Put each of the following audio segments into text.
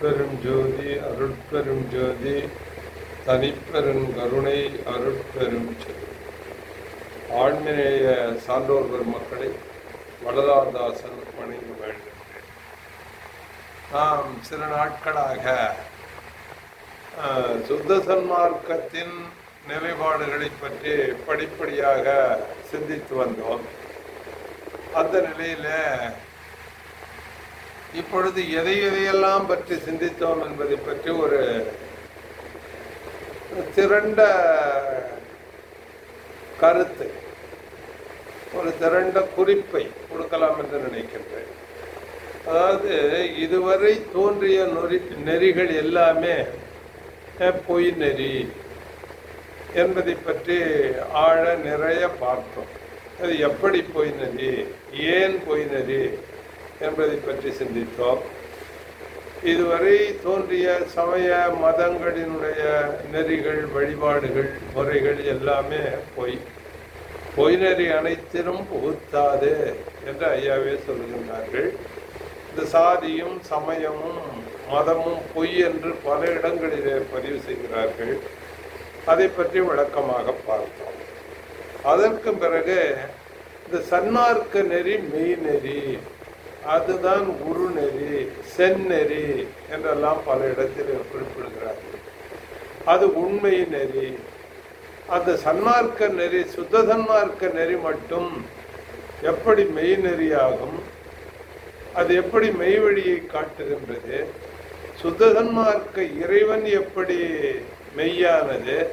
தனிப்பெரும் ஜோதி அருட்பெரும் ஜோதி தனிப்பெரும் கருணை அருட்பெரும் ஜோதி ஆண்மைய சான்றோர் பெருமக்களை வடலாதாசன் வணங்க வேண்டும் நாம் சில நாட்களாக சுத்த சன்மார்க்கத்தின் நிலைப்பாடுகளை பற்றி படிப்படியாக சிந்தித்து வந்தோம். அந்த நிலையில இப்பொழுது எதை எதையெல்லாம் பற்றி சிந்தித்தோம் என்பதை பற்றி ஒரு திரண்ட கருத்து ஒரு திரண்ட குறிப்பை கொடுக்கலாம் என்று நினைக்கின்றேன். அதாவது இதுவரை தோன்றிய நொறி நெறிகள் எல்லாமே பொய் நெறி என்பதை பற்றி ஆழ நிறைய பார்த்தோம். அது எப்படி பொய் நெறி? ஏன் பொய் நெறி? என்பதை பற்றி சிந்தித்தோம். இதுவரை தோன்றிய சமய மதங்களினுடைய நெறிகள் வழிபாடுகள் முறைகள் எல்லாமே பொய். பொய் நெறி அனைத்திலும் புகுத்தாது என்று ஐயாவே சொல்கின்றார்கள். இந்த சாதியும் சமயமும் மதமும் பொய் என்று பல இடங்களிலே பதிவு செய்கிறார்கள். அதை பற்றி விளக்கமாக பார்த்தோம். அதற்கு பிறகு இந்த சன்மார்க்க நெறி மெய் நெறி அதுதான் குரு நெறி செந்நெறி என்றெல்லாம் பல இடத்தில் குறிப்பிடுகிறார்கள் அது உண்மை நெறி. அந்த சன்மார்க்க நெறி சுத்த சன்மார்க்க நெறி மட்டும் எப்படி மெய் நெறியாகும் அது எப்படி மெய்வழியை காட்டுகின்றது சுத்த சன்மார்க்க இறைவன் எப்படி மெய்யானது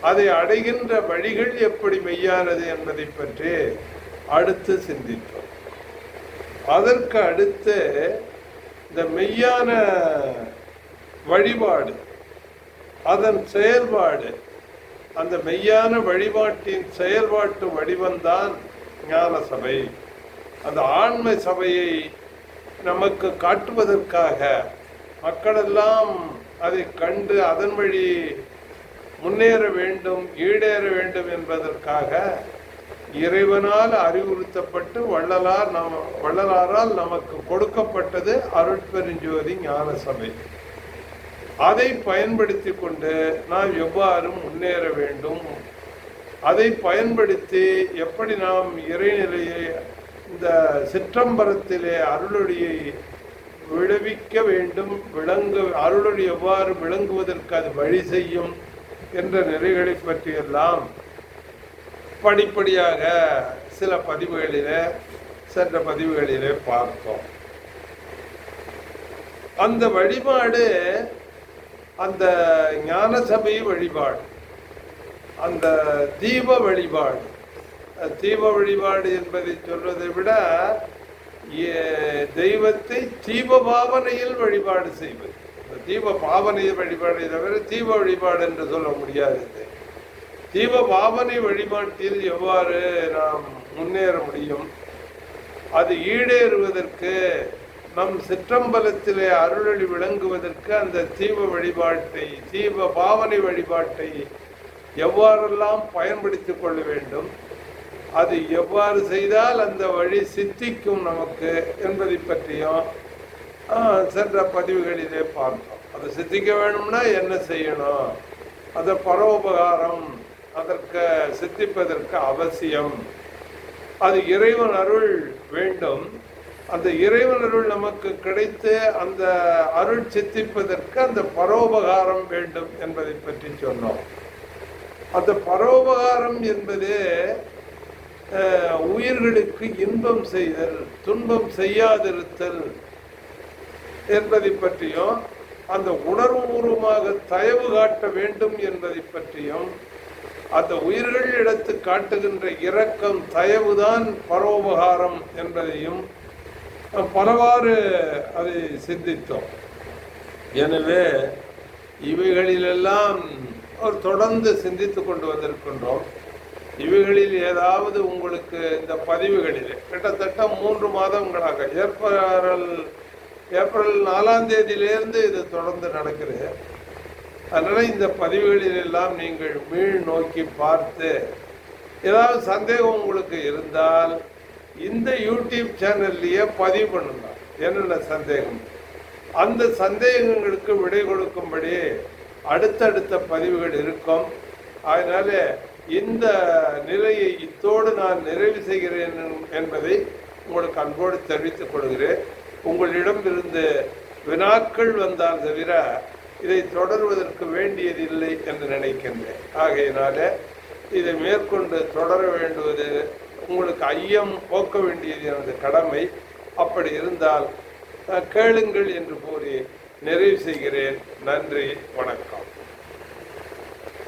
அதை அடைகின்ற வழிகள் எப்படி மெய்யானது என்பதை பற்றி அடுத்து சிந்தித்தோம் அதற்கு அடுத்து இந்த மெய்யான வழிபாடு அதன் செயல்பாடு அந்த மெய்யான வழிபாட்டின் செயல்பாட்டு வடிவம்தான் ஞான சபை. அந்த ஆண்மை சபையை நமக்கு காட்டுவதற்காக மக்களெல்லாம் அதை கண்டு அதன் வழி முன்னேற வேண்டும் ஈடேற வேண்டும் என்பதற்காக இறைவனால் அறிவுறுத்தப்பட்டு வள்ளலார் நம் வள்ளலாரால் நமக்கு கொடுக்கப்பட்டது அருட்பெருஞ்சோதி ஞான சபை. அதை பயன்படுத்தி கொண்டு நாம் எவ்வாறு முன்னேற வேண்டும்? அதை பயன்படுத்தி எப்படி நாம் இறைநிலையை இந்த சிற்றம்பரத்திலே அருளொடியை விளைவிக்க வேண்டும்? விளங்கு அருளொடி எவ்வாறு விளங்குவதற்கு அது வழி செய்யும்? என்ற நிலைகளை பற்றியெல்லாம் படிப்படியாக சில பதிவுகளிலே சென்ற பதிவுகளிலே பார்த்தோம். அந்த வழிபாடு அந்த ஞான சபை வழிபாடு அந்த தீப வழிபாடு தீப வழிபாடு என்பதை சொல்வதை விட ஏ- தெய்வத்தை தீப பாவனையில் வழிபாடு செய்வது. தீப பாவனையில் வழிபாடை தவிர தீப வழிபாடு என்று சொல்ல முடியாது. தீப பாவனை வழிபாட்டில் எவ்வாறு நாம் முன்னேற முடியும்? அது ஈடேறுவதற்கு நம் சிற்றம்பலத்திலே அருளொளி விளங்குவதற்கு அந்த தீப வழிபாட்டை தீப பாவனை வழிபாட்டை எவ்வாறெல்லாம் பயன்படுத்திக் கொள்ள வேண்டும்? அது எவ்வாறு செய்தால் அந்த வழி சித்திக்கும் நமக்கு என்பதை பற்றியும் சென்ற பதிவுகளிலே பார்த்தோம். அது சித்திக்க வேணும்னா என்ன செய்யணும்? அதை பரோபகாரம் அதற்கு சித்திப்பதற்கு அவசியம். அது இறைவன் அருள் வேண்டும். அந்த இறைவன் அருள் நமக்கு கிடைத்து அந்த அருள் சித்திப்பதற்கு அந்த பரோபகாரம் வேண்டும் என்பதை பற்றி சொன்னோம். அந்த பரோபகாரம் என்பது உயிர்களுக்கு இன்பம் செய்தல் துன்பம் செய்யாதிருத்தல் என்பதை பற்றியும் அந்த உணர்வுபூர்வமாக தயவு காட்ட வேண்டும் என்பதை பற்றியும் அந்த உயிர்கள் இடத்து காட்டுகின்ற இரக்கம் தயவுதான் பரோபகாரம் என்பதையும் பலவாறு அதை சிந்தித்தோம். எனவே இவைகளிலெல்லாம் ஒரு தொடர்ந்து சிந்தித்து கொண்டு வந்திருக்கின்றோம். இவைகளில் ஏதாவது உங்களுக்கு இந்த பதிவுகளில் கிட்டத்தட்ட மூன்று மாதங்களாக ஏப்ரல் ஏப்ரல் நாலாம் தேதியிலேருந்து இது தொடர்ந்து நடக்கிறது. அதனால் இந்த பதிவுகளில் எல்லாம் நீங்கள் மீள் நோக்கி பார்த்து ஏதாவது சந்தேகம் உங்களுக்கு இருந்தால் இந்த யூடியூப் சேனல்லையே பதிவு பண்ணுங்க. என்னென்ன சந்தேகம்? அந்த சந்தேகங்களுக்கு விடை கொடுக்கும்படி அடுத்தடுத்த பதிவுகள் இருக்கும். அதனால இந்த நிலையை இத்தோடு நான் நிறைவு செய்கிறேன் என்பதை உங்களுக்கு அன்போடு தெரிவித்துக் கொள்கிறேன். உங்களிடம் இருந்து வினாக்கள் வந்தால் தவிர இதை தொடர்வதற்கு வேண்டியதில்லை என்று நினைக்கின்றேன். ஆகையினால இதை மேற்கொண்டு தொடர வேண்டுவது உங்களுக்கு ஐயம் போக்க வேண்டியது எனது கடமை. அப்படி இருந்தால் கேளுங்கள் என்று கூறி நிறைவு செய்கிறேன். நன்றி வணக்கம்.